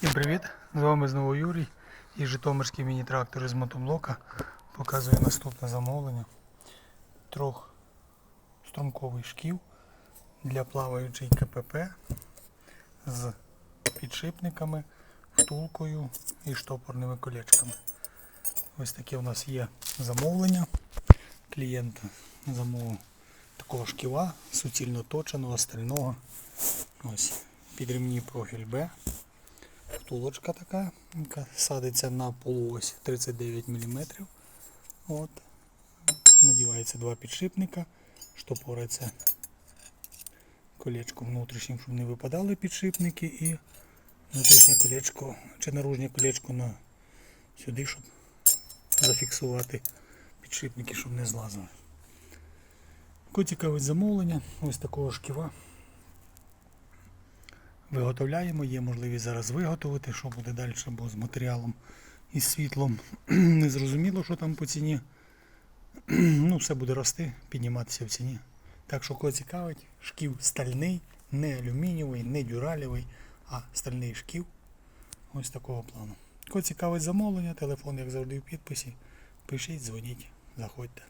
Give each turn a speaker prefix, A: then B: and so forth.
A: Всім привіт! З вами знову Юрій і Житомирський міні-трактор із мотоблока показує наступне замовлення. Трьохструмковий шків для плаваючої КПП з підшипниками, втулкою і штопорними колечками. Ось таке у нас є замовлення. Клієнт замовив такого шківа, суцільно точеного, стального. Ось підремні профіль Б. Втулочка така, яка садиться на полуось 39 мм. От. Надівається два підшипника, штопориться колечко внутрішнім, щоб не випадали підшипники, і внутрішнє колечко чи наружнє колечко на сюди, щоб зафіксувати підшипники, щоб не злазили. Таке цікаве замовлення, ось такого шківа. Виготовляємо, є можливість зараз виготовити, що буде далі, бо з матеріалом і світлом. Не зрозуміло, що там по ціні. Ну, все буде рости, підніматися в ціні. Так що кого цікавить, шків стальний, не алюмінієвий, не дюралєвий, а стальний шків. Ось такого плану. Кого цікавить замовлення, телефон, як завжди, в підписі. Пишіть, дзвоніть, заходьте.